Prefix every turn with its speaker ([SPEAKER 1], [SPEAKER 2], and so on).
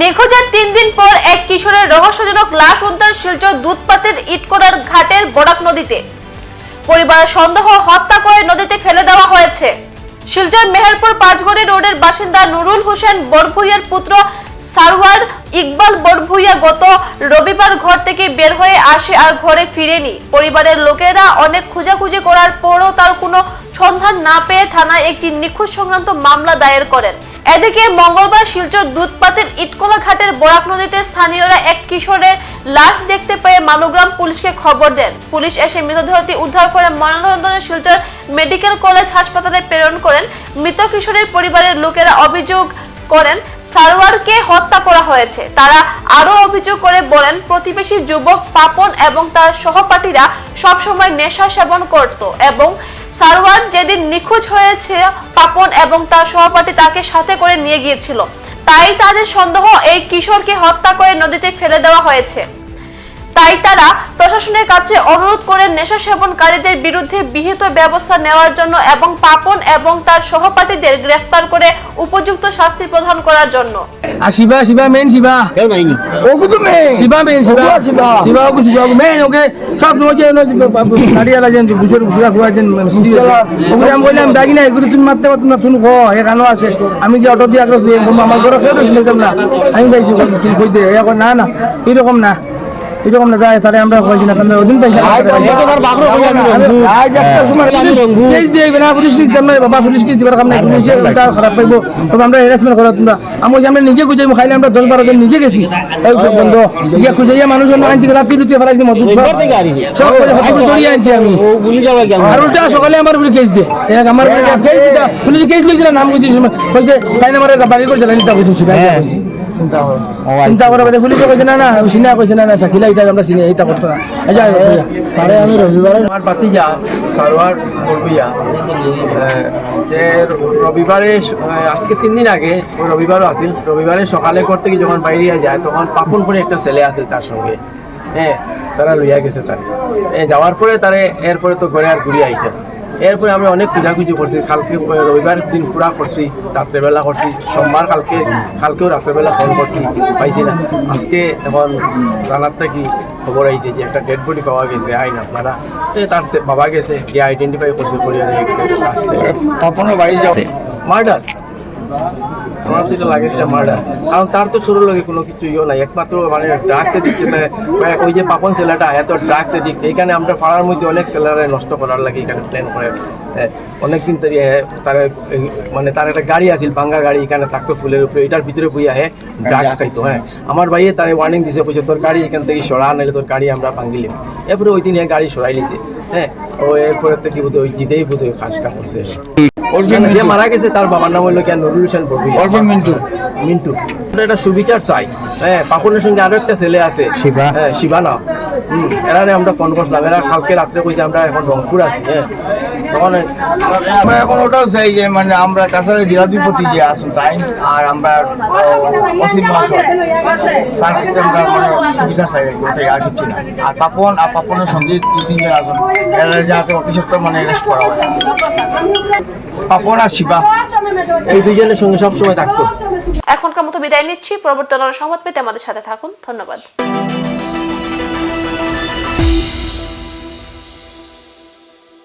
[SPEAKER 1] নিখোঁজের তিন দিন পর এক কিশোরের রহস্যজনক লাশ উদ্ধার শিলচর দুধপাতের ইটকোড়ার ঘাটের বরাক নদীতে। পরিবারের সন্দেহ হত্যা করে নদীতে ফেলে দেওয়া হয়েছে। শিলচর মেহেরপুর পাঁচগড়ি রোডের বাসিন্দা নুরুল হোসেন বড়ভুইয়ার পুত্র সারওয়ার ইকবাল বড়ভুইয়া গত রবিবার ঘর থেকে বের হয়ে আসে আর ঘরে ফিরেনি। পরিবারের লোকেরা অনেক খোঁজাখুঁজি করার পরও তার কোনো সন্ধান না পেয়ে থানায় একটি নিখোঁজ সংক্রান্ত মামলা দায়ের করেন। এদিকে মঙ্গলবার শিলচর দুধপাতের ইটকলা ঘাটের বরাক নদীতে স্থানীয়রা এক কিশোরের লাশ দেখতে পেয়ে মালুগ্রাম পুলিশকে খবর দেন। পুলিশ এসে মৃতদেহটি উদ্ধার করে ময়নাতদন্তের শিলচর মেডিকেল কলেজ হাসপাতালে প্রেরণ করেন। মৃত কিশোরের পরিবারের লোকেরা অভিযোগ করেন সারওয়ারকে হত্যা করা হয়েছে। তারা আরও অভিযোগ করে বলেন, প্রতিবেশী যুবক পাপন এবং তার সহপাঠীরা সবসময় নেশা সেবন করত এবং সারওয়ার যেদিন নিখোঁজ হয়েছে পাপন এবং তার সহপাঠী তাকে সাথে করে নিয়ে গিয়েছিল। তাই তাদের সন্দেহ এই কিশোরকে হত্যা করে নদীতে ফেলে দেওয়া হয়েছে। তাই তারা প্রশাসনের কাছে অনুরোধ করে নেশা সেবনকারীদের বিরুদ্ধে বিহিত ব্যবস্থা নেওয়ার জন্য এবং পাপন এবং তার সহপাঠীদের গ্রেফতার করে উপযুক্ত শাস্তি প্রদান করার জন্য।
[SPEAKER 2] শিবা শিবা মেন শিবা।
[SPEAKER 3] ওকে তো মেয়ে
[SPEAKER 2] শিবা মেন শিবা।
[SPEAKER 3] শিবা।
[SPEAKER 2] শিবা ওকে শিবা মেন ওকে। সব সময় যে গাড়ি আলা যেন বুসের বুসরা ফুয়া যেন ওকে আমি বললাম ডাকি না এগুলো তুমি মারতে পারতো না তুমি খ এখানেও আছে? আমি যে অটো দিয়ে আগ্রহ আমার ঘরে ফেরত না। আমি পাইছি তুমি কই এখন না না এরকম না। এরকম না যায় তাহলে আমরা কইছি না তুমি ওদিন পাইছি
[SPEAKER 3] আজ একটা
[SPEAKER 2] দিয়ে না পুলিশ কেস দিলাম বাবা পুলিশ কেস দিবার কাম নাই পুলিশ তার খারাপ পাইবো। তবে আমরা হ্যারাসমেন্ট করো তোমরা। আমি আমরা নিজে খুঁজে খাইলে আমরা দশ বারো জন নিজে গেছি। এই বন্ধ গিয়া খুঁজে মানুষ আনছি রাত্রি লুটিয়ে ফেলাইছি মধু সব। সব করে হত্যা ধরিয়ে আনছি আমি। আর উল্টা সকালে আমার উপরে কেস দে এক আমার উপরে কেস দিতা পুলিশ কেস লইছিল নাম কইছি কইছে তাই আমার বাড়ি করে জ্বালানি তা চিন্তা বাদে পুলিশে কইছে না না সিনা কইছে না না শাকিলা এটা আমরা চিনি এইটা করতো না। এই যা
[SPEAKER 3] আরে আমি রবিবারে
[SPEAKER 4] আমার ভাতিজা সারোয়ার করবিয়া যে রবিবারে আজকে তিন দিন আগে রবিবারও আছিল রবিবারে সকালে করতে গিয়ে যখন বাইরে যায় তখন পাপন করে একটা ছেলে আছে তার সঙ্গে হ্যাঁ তারা লইয়া গেছে তার। যাওয়ার পরে তারে এরপরে তো ঘরে আর ঘুরিয়ে আইসে না। এরপরে আমরা অনেক খোঁজাখুঁজি করছি। কালকে রবিবার দিন পুরা করছি রাত্রেবেলা করছি সোমবার কালকে কালকেও রাত্রেবেলা ফোন করছি পাইছি না। আজকে এখন জানার থেকে খবর আইছে যে একটা ডেড বডি পাওয়া গেছে আইন আপনারা? তার বাবা গেছে গিয়ে আইডেন্টিফাই করতে করিয়া আসছে
[SPEAKER 3] আপনার বাড়ি যাও।
[SPEAKER 4] মার্ডার আমার এটা লাগে এটা মার্ডার কারণ তার তো শুরু লাগে কোনো কিছু ইয়ে নাই। একমাত্র মানে ড্রাগস এডিক্ট ওই যে পাপন ছেলেটা এত ড্রাগস এডিক্ট এইখানে আমরা পাড়ার মধ্যে অনেক ছেলেরা নষ্ট করার লাগে এখানে প্ল্যান করে। অনেক দিন তৈরি হ্যাঁ তার মানে তার একটা গাড়ি আছিল ভাঙ্গা গাড়ি এখানে থাকতো ফুলের উপরে এটার ভিতরে বইয়া হ্যাঁ ড্রাগস খাইতো হ্যাঁ। আমার ভাইয়ে তার ওয়ার্নিং দিছে বলছে তোর গাড়ি এখান থেকে সরা নাহলে তোর গাড়ি আমরা ভাঙ্গিলাম। এরপরে ওই দিন হ্যাঁ গাড়ি সরাই লিছে হ্যাঁ। ও এরপরে তো কি বোধ ওই জিতেই বোধ হয় কাজটা করছে যে মারা গেছে তার বাবার নাম হলো কি? নুরুল হোসেন পড়বি
[SPEAKER 3] অর্পণ মিন্টু।
[SPEAKER 4] মিন্টু। এটা একটা সুবিচার চাই। হ্যাঁ পাপনের সঙ্গে আরও একটা ছেলে আছে।
[SPEAKER 3] শিবা।
[SPEAKER 4] হ্যাঁ শিবা না এরা আমরা ফোন করছিলাম। এরা কালকে রাত্রে কইছে আমরা এখন রংপুর আছি। হ্যাঁ।
[SPEAKER 3] আমরা এখন ওটাও চাই যে মানে আমরা তাছাড়া জেলাধিপতি যে আসুন তাই আর আমরা অসীম তার কাছে আমরা মানে সুবিধা চাই আর ওটাই আর কিছু না। আর পাপন আর পাপনের সঙ্গে দুই তিনজন আসুন এরা যাতে অতি সত্ত্বর মানে অ্যারেস্ট করা হয়। পাপন আর শিবা
[SPEAKER 4] এই দুইজনের সঙ্গে সব সময় থাকতো।
[SPEAKER 1] এখনকার মতো বিদায় নিচ্ছি। পরবর্তী অন্য সংবাদ পেতে আমাদের সাথে থাকুন। ধন্যবাদ।